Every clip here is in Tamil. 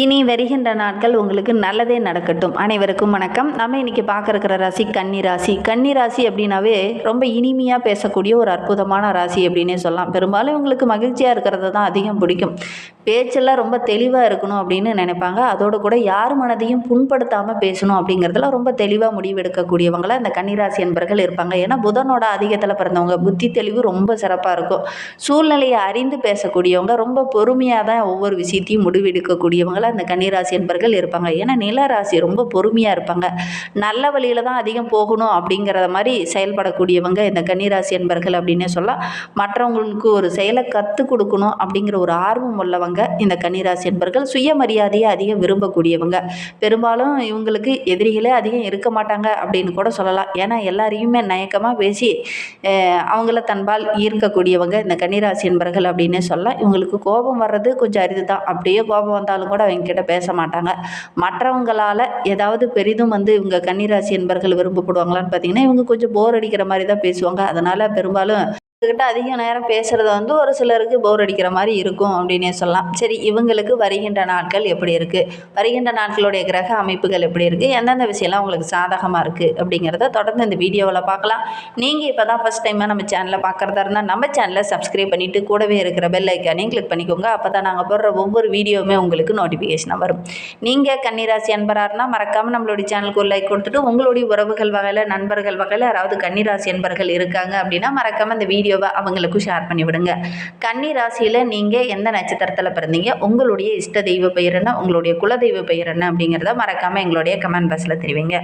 இனி வருகின்ற நாட்கள் உங்களுக்கு நல்லதே நடக்கட்டும். அனைவருக்கும் வணக்கம். நம்ம இன்னைக்கு பார்க்க ராசி கன்னி ராசி. கன்னி ராசி அப்படின்னாவே ரொம்ப இனிமையாக பேசக்கூடிய ஒரு அற்புதமான ராசி அப்படின்னே சொல்லலாம். பெரும்பாலும் இவங்களுக்கு மகிழ்ச்சியாக இருக்கிறது தான் அதிகம் பிடிக்கும். பேச்செல்லாம் ரொம்ப தெளிவாக இருக்கணும் அப்படின்னு நினைப்பாங்க. அதோடு கூட யார் மனதையும் புண்படுத்தாமல் பேசணும் அப்படிங்கிறதுல ரொம்ப தெளிவாக முடிவெடுக்கக்கூடியவங்களாக இந்த கன்னிராசி என்பர்கள் இருப்பாங்க. ஏன்னா புதனோட அதிகத்தில் பிறந்தவங்க புத்தி தெளிவு ரொம்ப சிறப்பாக இருக்கும். சூழ்நிலையை அறிந்து பேசக்கூடியவங்க ரொம்ப பொறுமையாக தான் ஒவ்வொரு விஷயத்தையும் முடிவெடுக்கக்கூடியவங்களாக அந்த கன்னிராசி என்பர்கள் இருப்பாங்க. ஏன்னா நில ராசி ரொம்ப பொறுமையாக இருப்பாங்க. நல்ல வழியில் தான் அதிகம் போகணும் அப்படிங்கிறத மாதிரி செயல்படக்கூடியவங்க இந்த கன்னிராசி என்பர்கள் அப்படின்னு சொல்லலாம். மற்றவங்களுக்கு ஒரு செயலை கற்றுக் கொடுக்கணும் அப்படிங்கிற ஒரு ஆர்வம் உள்ளவங்க இந்த கன்னிராசி என்பர்கள் சுயமரியாதையை அதிகம் விரும்பக்கூடியவங்க. பெரும்பாலும் இவங்களுக்கு எதிரிகளே அதிகம் இருக்க மாட்டாங்க அப்படின்னு கூட சொல்லலாம். ஏன்னா எல்லாரையுமே நயக்கமாக பேசி அவங்கள தன்பால் ஈர்க்கக்கூடியவங்க இந்த கன்னிராசி என்பர்கள் அப்படின்னு சொல்லலாம். இவங்களுக்கு கோபம் வர்றது கொஞ்சம் அரிது தான் அப்படியே கோபம் வந்தாலும் கூட அவங்க கிட்ட பேச மாட்டாங்க. மற்றவங்களால் ஏதாவது பெரிதும் வந்து இவங்க கன்னிராசி என்பர்கள் விரும்பப்படுவாங்களான்னு பார்த்தீங்கன்னா இவங்க கொஞ்சம் போர் அடிக்கிற மாதிரி தான் பேசுவாங்க. அதனால் பெரும்பாலும் கிட்ட அதிக நேரம் பேசுகிறது வந்து ஒரு சிலருக்கு போர் அடிக்கிற மாதிரி இருக்கும் அப்படின்னே சொல்லலாம். சரி இவங்களுக்கு வருகின்ற நாட்கள் எப்படி இருக்குது வருகின்ற நாட்களுடைய கிரக அமைப்புகள் எப்படி இருக்குது எந்தெந்த விஷயம்லாம் உங்களுக்கு சாதகமாக இருக்குது அப்படிங்கிறத தொடர்ந்து இந்த வீடியோவில் பார்க்கலாம். நீங்கள் இப்போ தான் ஃபஸ்ட் டைமாக நம்ம சேனலை பார்க்குறதா இருந்தால் நம்ம சேனலை சப்ஸ்கிரைப் பண்ணிவிட்டு கூடவே இருக்கிற பெல் ஐக்கானையும் கிளிக் பண்ணிக்கோங்க. அப்போ தான் நாங்கள் போடுற ஒவ்வொரு வீடியோவுமே உங்களுக்கு நோட்டிஃபிகேஷனாக வரும். நீங்கள் கன்னிராசி அன்பராக இருந்தால் மறக்காமல் நம்மளுடைய சேனலுக்கு ஒரு லைக் கொடுத்துட்டு உங்களுடைய உறவுகள் வகையில் நண்பர்கள் வகையில் யாராவது கன்னிராசி அன்பர்கள் இருக்காங்க அப்படின்னா மறக்காமல் இந்த வீடியோவை அவங்களுக்கும் ஷேர் பண்ணி விடுங்க. கன்னி ராசியில் நீங்கள் எந்த நட்சத்திரத்தில் பிறந்தீங்க? உங்களுடைய இஷ்ட தெய்வ பெயர் என்ன? உங்களுடைய குலதெய்வ பெயர் என்ன? அப்படிங்கிறத மறக்காமல் எங்களுடைய கமெண்ட் பாக்ஸில் தெரிவிங்க.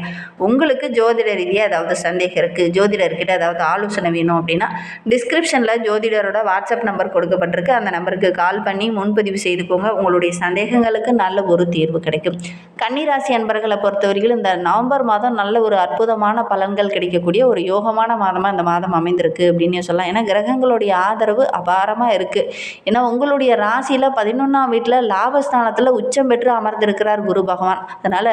உங்களுக்கு ஜோதிட ரீதியாக ஏதாவது சந்தேகம் இருக்குது ஜோதிடர்கிட்ட ஏதாவது ஆலோசனை வேணும் அப்படின்னா டிஸ்கிரிப்ஷனில் ஜோதிடரோட வாட்ஸ்அப் நம்பர் கொடுக்கப்பட்டிருக்கு. அந்த நம்பருக்கு கால் பண்ணி முன்பதிவு செய்துக்கோங்க. உங்களுடைய சந்தேகங்களுக்கு நல்ல ஒரு தீர்வு கிடைக்கும். கன்னிராசி அன்பர்களை பொறுத்தவரையில் இந்த நவம்பர் மாதம் நல்ல ஒரு அற்புதமான பலன்கள் கிடைக்கக்கூடிய ஒரு யோகமான மாதமாக இந்த மாதம் அமைந்திருக்கு அப்படின்னு சொல்லலாம். ஏன்னா கிரகங்களுடைய ஆதரவு அபாரமாக இருக்குது ஏன்னா உங்களுடைய ராசியில் பதினொன்றாம் வீட்டில் லாபஸ்தானத்தில் உச்சம் பெற்று அமர்ந்திருக்கிறார் குரு பகவான். அதனால்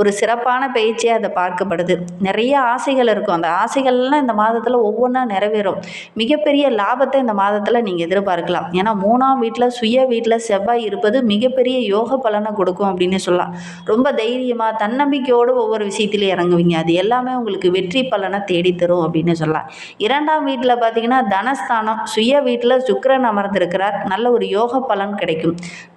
ஒரு சிறப்பான பயிற்சியாக அதை பார்க்கப்படுது. நிறைய ஆசைகள் இருக்கும். அந்த ஆசைகள்லாம் இந்த மாதத்தில் ஒவ்வொன்றா நிறைவேறும். மிகப்பெரிய லாபத்தை இந்த மாதத்தில் நீங்கள் எதிர்பார்க்கலாம். ஏன்னா மூணாம் வீட்டில் சுய வீட்டில் செவ்வாய் இருப்பது மிகப்பெரிய யோக பலனை கொடுக்கும் அப்படின்னு சொல்லலாம். ரொம்ப தைரியமாக தன்னம்பிக்கையோடு ஒவ்வொரு விஷயத்திலையும் இறங்குவீங்க. அது எல்லாமே உங்களுக்கு வெற்றி பலனை தேடித்தரும் அப்படின்னு சொல்லலாம். இரண்டாம் வீட்டில் பார்த்தீங்கன்னா தனஸ்தானம். சுய வீட்டில் சுக்கரன் அமர்ந்திருக்கிறார். நல்ல ஒரு யோக பலன் கிடைக்கும்.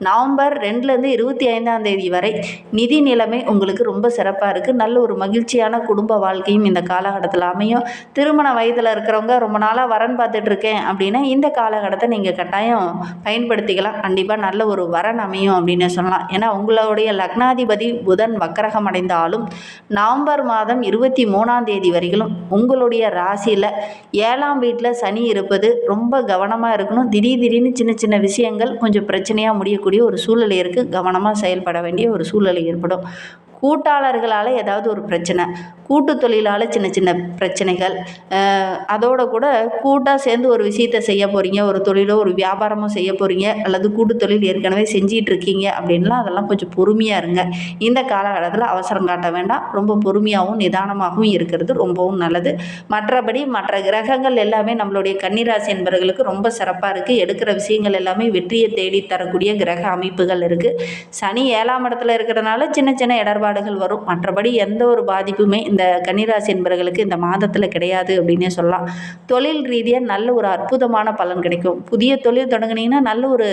நவம்பர் ரெண்டுலேருந்து இருபத்தி ஐந்தாம் தேதி வரை நிதி நிலைமை உங்களுக்கு ரொம்ப சிறப்பாக இருக்குது நல்ல ஒரு மகிழ்ச்சியான குடும்ப வாழ்க்கையும் இந்த காலகட்டத்தில் அமையும். திருமண வயதில் இருக்கிறவங்க ரொம்ப நாளாக வரன் பார்த்துட்டு இருக்கேன் அப்படின்னா இந்த காலகட்டத்தை நீங்கள் கட்டாயம் பயன்படுத்திக்கலாம். கண்டிப்பாக நல்ல ஒரு வரன் அமையும் அப்படின்னு சொல்லலாம். ஏன்னா உங்களுடைய லக்னாதிபதி புதன் வக்கரகம் அடைந்தாலும் நவம்பர் மாதம் இருபத்தி மூணாம் தேதி வரையிலும் உங்களுடைய ராசியில் ஏழாம் வீட்டில் சனி இருப்பது ரொம்ப கவனமாக இருக்கணும். திடீர் திடீர்னு சின்ன சின்ன விஷயங்கள் கொஞ்சம் பிரச்சனையாக முடியக்கூடிய ஒரு சூழ்நிலை இருக்குது கவனமாக செயல்பட வேண்டிய ஒரு சூழ்நிலை ஏற்படும். கூட்டாளர்களால் ஏதாவது ஒரு பிரச்சனை. கூட்டு தொழிலால் சின்ன சின்ன பிரச்சனைகள். அதோட கூட கூட்டாக சேர்ந்து ஒரு விஷயத்தை செய்ய போகிறீங்க ஒரு தொழிலோ ஒரு வியாபாரமோ செய்ய போகிறீங்க அல்லது கூட்டு தொழில் ஏற்கனவே செஞ்சிகிட்டு இருக்கீங்க அப்படின்லாம் அதெல்லாம் கொஞ்சம் பொறுமையாக இருங்க. இந்த காலகட்டத்தில் அவசரம் காட்ட வேண்டாம். ரொம்ப பொறுமையாகவும் நிதானமாகவும் இருக்கிறது ரொம்பவும் நல்லது. மற்றபடி மற்ற கிரகங்கள் எல்லாமே நம்மளுடைய கன்னிராசி என்பவர்களுக்கு ரொம்ப சிறப்பாக இருக்குது எடுக்கிற விஷயங்கள் எல்லாமே வெற்றியை தேடி தரக்கூடிய கிரக அமைப்புகள் இருக்குது சனி ஏழாம் இடத்துல இருக்கிறதுனால சின்ன சின்ன குறைபாடுகள் வரும். மற்றபடி எந்த ஒரு பாதிப்புமே இந்த கன்னிராசி என்பவர்களுக்கு இந்த மாதத்தில் கிடையாது அப்படின்னே சொல்லலாம். தொழில் ரீதியாக நல்ல ஒரு அற்புதமான பலன் கிடைக்கும். புதிய தொழில் தொடங்குனீங்கன்னா நல்ல ஒரு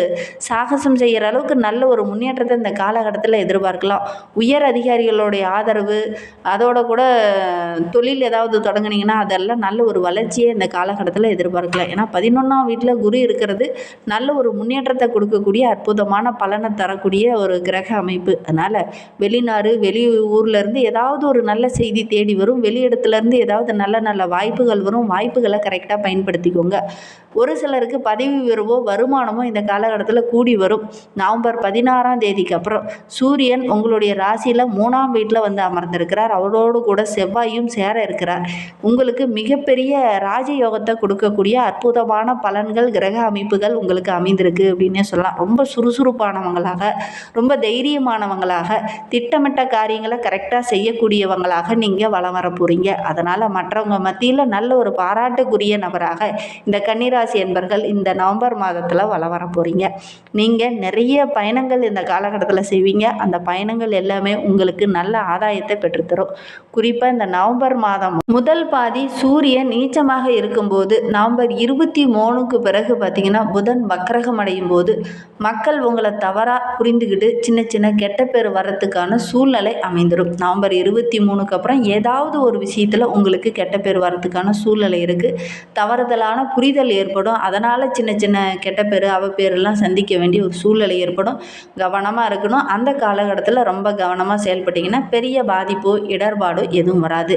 சாகசம் செய்கிற அளவுக்கு நல்ல ஒரு முன்னேற்றத்தை இந்த காலகட்டத்தில் எதிர்பார்க்கலாம். உயர் அதிகாரிகளுடைய ஆதரவு அதோட கூட தொழில் ஏதாவது தொடங்குனீங்கன்னா அதெல்லாம் நல்ல ஒரு வளர்ச்சியை இந்த காலகட்டத்தில் எதிர்பார்க்கலாம். ஏன்னா பதினொன்றாம் வீட்டில் குரு இருக்கிறது நல்ல ஒரு முன்னேற்றத்தை கொடுக்கக்கூடிய அற்புதமான பலனை தரக்கூடிய ஒரு கிரக அமைப்பு. அதனால் வெளிநாடு வெளி ஊர்லேருந்து ஏதாவது ஒரு நல்ல செய்தி தேடி வரும். வெளி இடத்துலேருந்து ஏதாவது நல்ல நல்ல வாய்ப்புகள் வரும். வாய்ப்புகளை கரெக்டாக பயன்படுத்திக்கோங்க. ஒரு சிலருக்கு பதவி உயர்வோ வருமானமோ இந்த காலகட்டத்தில் கூடி வரும். நவம்பர் பதினாறாம் தேதிக்கு அப்புறம் சூரியன் உங்களுடைய ராசியில் மூணாம் வீட்டில் வந்து அமர்ந்திருக்கிறார். அவரோடு கூட செவ்வாயும் சேர இருக்கிறார். உங்களுக்கு மிகப்பெரிய ராஜயோகத்தை கொடுக்கக்கூடிய அற்புதமான பலன்கள் கிரக அமைப்புகள் உங்களுக்கு அமைந்திருக்கு அப்படின்னே சொல்லலாம். ரொம்ப சுறுசுறுப்பானவங்களாக ரொம்ப தைரியமானவங்களாக திட்டமிட்ட காரியங்களை கரெக்டாக செய்யக்கூடியவங்களாக நீங்கள் வளம் வர போகிறீங்க அதனால் மற்றவங்க மத்தியில் நல்ல ஒரு பாராட்டுக்குரிய நபராக இந்த கன்னிராசி என்பர்கள் இந்த நவம்பர் மாதத்தில் வளம் வர போகிறீங்க நீங்கள் நிறைய பயணங்கள் இந்த காலகட்டத்தில் செய்வீங்க. அந்த பயணங்கள் எல்லாமே உங்களுக்கு நல்ல ஆதாயத்தை பெற்றுத்தரும். குறிப்பாக இந்த நவம்பர் மாதம் முதல் பாதி சூரியன் நீச்சமாக இருக்கும்போது நவம்பர் இருபத்தி மூணுக்கு பிறகு பார்த்தீங்கன்னா புதன் வக்கரகம் அடையும் போது மக்கள் உங்களை தவறாக புரிந்துக்கிட்டு சின்ன சின்ன கெட்ட பேர் வர்றதுக்கான சூழ்நிலை அமைந்துடும் நவம்பர் இருபத்தி மூணுக்கு அப்புறம் ஏதாவது ஒரு விஷயத்தில் உங்களுக்கு கெட்ட பேர் வர்றதுக்கான சூழ்நிலை இருக்குது தவறுதலான புரிதல் ஏற்படும். அதனால் சின்ன சின்ன கெட்ட பேர் அவ பேரெல்லாம் சந்திக்க வேண்டிய ஒரு சூழ்நிலை ஏற்படும். கவனமாக இருக்கணும். அந்த காலகட்டத்தில் ரொம்ப கவனமாக செயல்பட்டிங்கன்னா பெரிய பாதிப்போ இடர்பாடோ எதுவும் வராது.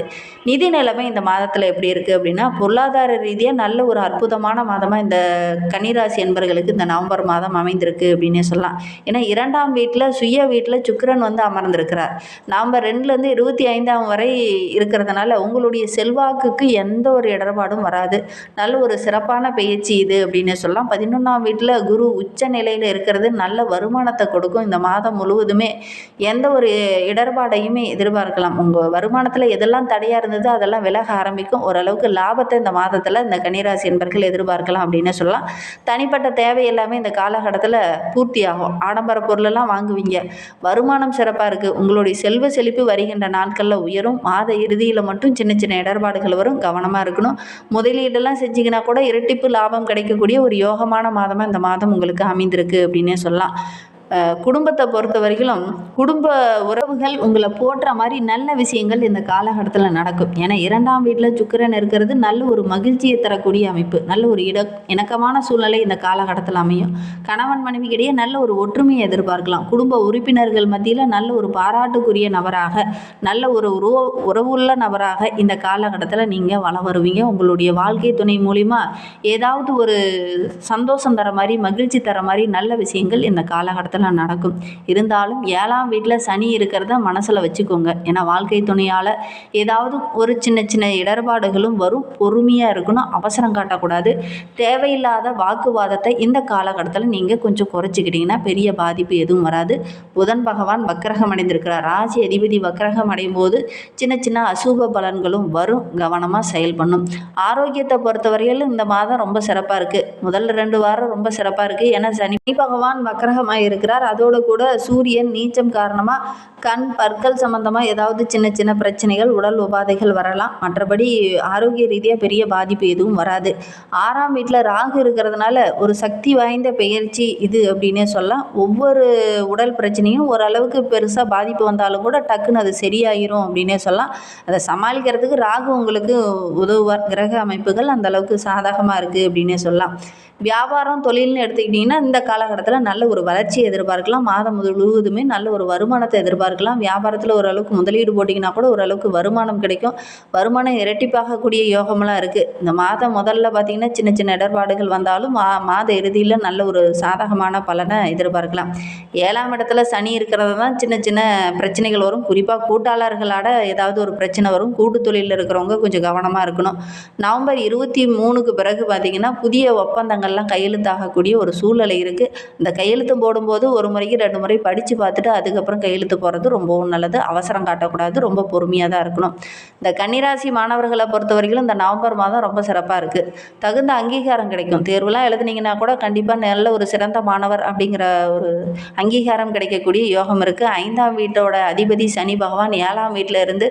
நிதி நிலைமை இந்த மாதத்தில் எப்படி இருக்குது அப்படின்னா பொருளாதார ரீதியாக நல்ல ஒரு அற்புதமான மாதமாக இந்த கன்னிராசி என்பர்களுக்கு இந்த நவம்பர் மாதம் அமைந்திருக்கு அப்படின்னே சொல்லலாம். ஏன்னா இரண்டாம் வீட்டில் சுய வீட்டில் சுக்கரன் வந்து அமர்ந்திருக்கிறார். நவம்பர் ரெண்டுலேருந்து இருபத்தி ஐந்தாம் வரை இருக்கிறதுனால உங்களுடைய செல்வாக்குக்கு எந்த ஒரு இடர்பாடும் வராது. நல்ல ஒரு சிறப்பான பயிற்சி இது அப்படின்னு சொல்லலாம். பதினொன்றாம் வீட்டில் குரு உச்ச நிலையில் இருக்கிறது நல்ல வருமானத்தை கொடுக்கும். இந்த மாதம் முழுவதுமே எந்த ஒரு இடர்பாடையுமே எதிர்பார்க்கலாம். உங்கள் வருமானத்தில் எதெல்லாம் தடையாக இருந்ததோ அதெல்லாம் விலக ஆரம்பிக்கும். ஓரளவுக்கு லாபத்தை இந்த மாதத்தில் இந்த கன்னிராசி என்பர்கள் எதிர்பார்க்கலாம் அப்படின்னு சொல்லலாம். தனிப்பட்ட தேவை எல்லாமே இந்த காலகட்டத்தில் பூர்த்தியாகும். ஆடம்பர பொருளெல்லாம் வாங்குவீங்க. வருமானம் சிறப்பாக இருக்குது உங்களுடைய செல்வ செழிப்பு வருகின்ற நாட்களில் உயரும். மாத இறுதியில் மட்டும் சின்ன சின்ன இடர்பாடுகள் வரும். கவனமாக இருக்கணும். முதலீடெல்லாம் செஞ்சிங்கன்னா கூட இரட்டிப்பு லாபம் கிடைக்கக்கூடிய ஒரு யோகமான மாதமாக இந்த மாதம் உங்களுக்கு அமைந்திருக்கு அப்படின்னே சொல்லலாம். குடும்பத்தை பொறுத்த வரைக்கும் குடும்ப உறவுகள் உங்களை போற்ற மாதிரி நல்ல விஷயங்கள் இந்த காலகட்டத்தில் நடக்கும். ஏன்னா இரண்டாம் வீட்டில் சுக்கிரன் இருக்கிறது நல்ல ஒரு மகிழ்ச்சியை தரக்கூடிய அமைப்பு நல்ல ஒரு இட இணக்கமான சூழ்நிலை இந்த காலகட்டத்தில் அமையும். கணவன் மனைவிக்கிடையே நல்ல ஒரு ஒற்றுமையை எதிர்பார்க்கலாம். குடும்ப உறுப்பினர்கள் மத்தியில் நல்ல ஒரு பாராட்டுக்குரிய நபராக நல்ல ஒரு உறவு உறவுள்ள நபராக இந்த காலகட்டத்தில் நீங்கள் வளம் வருவீங்க. உங்களுடைய வாழ்க்கை துணை மூலிமா ஏதாவது ஒரு சந்தோஷம் தர மாதிரி மகிழ்ச்சி தர மாதிரி நல்ல விஷயங்கள் இந்த காலகட்டத்தில் நடக்கும். இருந்தாலும் ஏழாம் வீட்டில் சனி இருக்கிறத மனசில் வச்சுக்கோங்க. ஏன்னா வாழ்க்கை துணையால் ஏதாவது ஒரு சின்ன சின்ன இடர்பாடுகளும் வரும். பொறுமையாக இருக்கணும். அவசரம் காட்டக்கூடாது. தேவையில்லாத வாக்குவாதத்தை இந்த காலகட்டத்தில் நீங்கள் கொஞ்சம் குறைச்சிக்கிட்டிங்கன்னா பெரிய பாதிப்பு எதுவும் வராது. புதன் பகவான் வக்கரகம் அடைந்திருக்கிறார். ராசி அதிபதி வக்கரகம் அடையும் போது சின்ன சின்ன அசுப பலன்களும் வரும். கவனமாக செயல் பண்ணும். ஆரோக்கியத்தை பொறுத்தவரையிலும் இந்த மாதம் ரொம்ப சிறப்பாக இருக்குது முதல்ல ரெண்டு வாரம் ரொம்ப சிறப்பாக இருக்குது ஏன்னா சனி பகவான் வக்கரகமாக இருக்கிறார் அதோடு கூட சூரியன் நீச்சம் காரணமாக கண் பற்கள் சம்பந்தமாக ஏதாவது சின்ன சின்ன பிரச்சனைகள் உடல் உபாதைகள் வரலாம். மற்றபடி ஆரோக்கிய ரீதியாக பெரிய பாதிப்பு எதுவும் வராது. ஆறாம் வீட்டில் ராகு இருக்கிறதுனால ஒரு சக்தி வாய்ந்த பெயர்ச்சி இது அப்படின்னே சொல்லலாம். ஒவ்வொரு உடல் பிரச்சனையும் ஓரளவுக்கு பெருசாக பாதிப்பு வந்தாலும் கூட டக்குன்னு அது சரியாயிரும் அப்படின்னே சொல்லலாம். அதை சமாளிக்கிறதுக்கு ராகு உங்களுக்கு உதவுவார். கிரக அமைப்புகள் அந்த அளவுக்கு சாதகமாக இருக்குது அப்படின்னே சொல்லலாம். வியாபாரம் தொழில்னு எடுத்துக்கிட்டிங்கன்னா இந்த காலகட்டத்தில் நல்ல ஒரு வளர்ச்சியை எதிர்பார்க்கலாம். மாதம் முழுவதுமே நல்ல ஒரு வருமானத்தை எதிர்பார்க்கலாம். வியாபாரத்தில் ஓரளவுக்கு முதலீடு போட்டிங்கன்னா கூட ஓரளவுக்கு வருமானம் கிடைக்கும். வருமானம் இரட்டிப்பாகக்கூடிய யோகமெல்லாம் இருக்குது இந்த மாதம் முதல்ல பார்த்திங்கன்னா சின்ன சின்ன இடர்பாடுகள் வந்தாலும் மா மாத இறுதியில் நல்ல ஒரு சாதகமான பலனை எதிர்பார்க்கலாம். ஏழாம் இடத்துல சனி இருக்கிறது தான் சின்ன சின்ன பிரச்சனைகள் வரும். குறிப்பாக கூட்டாளர்களாட ஏதாவது ஒரு பிரச்சனை வரும். கூட்டு தொழிலில் இருக்கிறவங்க கொஞ்சம் கவனமாக இருக்கணும். நவம்பர் இருபத்தி மூணுக்கு பிறகு பார்த்திங்கன்னா புதிய ஒப்பந்தங்கள்லாம் கையெழுத்தாகக்கூடிய ஒரு சூழ்நிலை இருக்குது இந்த கையெழுத்து போடும்போது ஒரு முறைக்கு ரெண்டு முறை படித்து பார்த்துட்டு அதுக்கப்புறம் கையெழுத்து போடுறது ரொம்பவும் நல்லது. அவசரம் காட்டக்கூடாது. ரொம்ப பொறுமையாக தான் இருக்கணும். இந்த கன்னிராசி மாணவர்களை பொறுத்த வரைக்கும் இந்த நவம்பர் மாதம் ரொம்ப சிறப்பாக இருக்குது தகுந்த அங்கீகாரம் கிடைக்கும். தேர்வுலாம் எழுதுனீங்கன்னா கூட கண்டிப்பாக நல்ல ஒரு சிறந்த மாணவர் அப்படிங்கிற ஒரு அங்கீகாரம் கிடைக்கக்கூடிய யோகம் இருக்குது ஐந்தாம் வீட்டோட அதிபதி சனி பகவான் ஏழாம் வீட்டில் இருந்து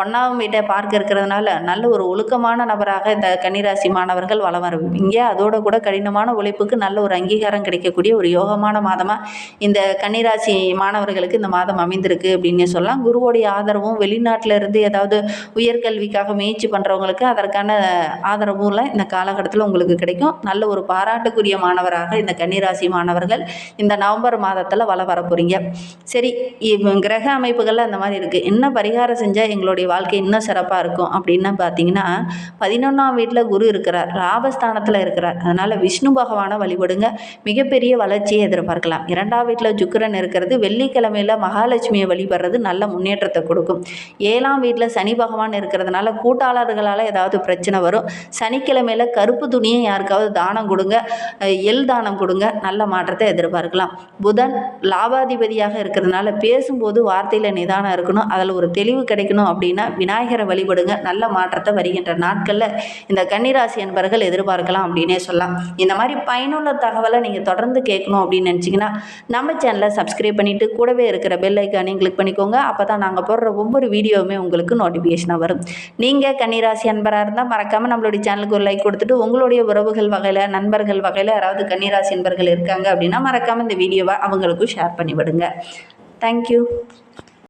ஒன்றாம் வீட்டை பார்க்க இருக்கிறதுனால நல்ல ஒரு ஒழுக்கமான நபராக இந்த கன்னிராசி மாணவர்கள் வளம் வருவீங்க. அதோட கூட கடினமான உழைப்புக்கு நல்ல ஒரு அங்கீகாரம் கிடைக்கக்கூடிய ஒரு யோகமான மாதமாக இந்த கன்னிராசி மாணவர்களுக்கு இந்த மாதம் அமைந்திருக்கு அப்படின்னு சொல்லலாம். குருவோடைய ஆதரவும் வெளிநாட்டில் இருந்து ஏதாவது உயர்கல்விக்காக முயற்சி பண்ணுறவங்களுக்கு அதற்கான ஆதரவுலாம் இந்த காலகட்டத்தில் உங்களுக்கு கிடைக்கும். நல்ல ஒரு பாராட்டுக்குரிய மாணவராக இந்த கன்னிராசி மாணவர்கள் இந்த நவம்பர் மாதத்தில் வள வர போகிறீங்க சரி கிரக அமைப்புகள் அந்த மாதிரி இருக்குது என்ன பரிகாரம் செஞ்சால் எங்களுடைய வாழ்க்கை இன்னும் சிறப்பாக இருக்கும் அப்படின்னு பார்த்தீங்கன்னா பதினொன்றாம் வீட்டில் குரு இருக்கிறார். லாபஸ்தானத்தில் இருக்கிறார். அதனால் விஷ்ணு பகவானை வழிபடுங்க. மிகப்பெரிய வளர்ச்சியை எதிர்பார்க்கலாம். இரண்டு இரண்டாம் வீட்டில் சுக்கரன் இருக்கிறது வெள்ளிக்கிழமையில் மகாலட்சுமியை வழிபடுறது நல்ல முன்னேற்றத்தை கொடுக்கும். ஏழாம் வீட்டில் சனி பகவான் இருக்கிறதுனால கூட்டாளர்களால் ஏதாவது பிரச்சனை வரும். சனிக்கிழமையில் கருப்பு துணியை யாருக்காவது தானம் கொடுங்க எல் எள் தானம் கொடுங்க நல்ல மாற்றத்தை எதிர்பார்க்கலாம். புதன் லாபாதிபதியாக இருக்கிறதுனால பேசும்போது வார்த்தையில் நிதானம் இருக்கணும் அதில் ஒரு தெளிவு கிடைக்கணும் அப்படின்னா விநாயகரை வழிபடுங்க நல்ல மாற்றத்தை வருகின்ற நாட்களில் இந்த கன்னிராசி என்பர்கள் எதிர்பார்க்கலாம் அப்படின்னே சொல்லலாம். இந்த மாதிரி பயனுள்ள தகவலை நீங்கள் தொடர்ந்து கேட்கணும் அப்படின்னு நினச்சிங்கன்னா நம்ம சேனலை சப்ஸ்கிரைப் பண்ணிவிட்டு கூடவே இருக்கிற பெல் ஐக்கானையும் கிளிக் பண்ணிக்கோங்க. அப்போ தான் நாங்கள் போடுற ஒவ்வொரு வீடியோவுமே உங்களுக்கு நோட்டிஃபிகேஷனாக வரும். நீங்கள் கன்னிராசி அன்பராக இருந்தால் மறக்காமல் நம்மளுடைய சேனலுக்கு ஒரு லைக் கொடுத்துட்டு உங்களுடைய உறவுகள் வகையில் நண்பர்கள் வகையில் யாராவது கன்னிராசி அன்பர்கள் இருக்காங்க அப்படின்னா மறக்காமல் இந்த வீடியோவை அவங்களுக்கும் ஷேர் பண்ணி விடுங்க தேங்க்யூ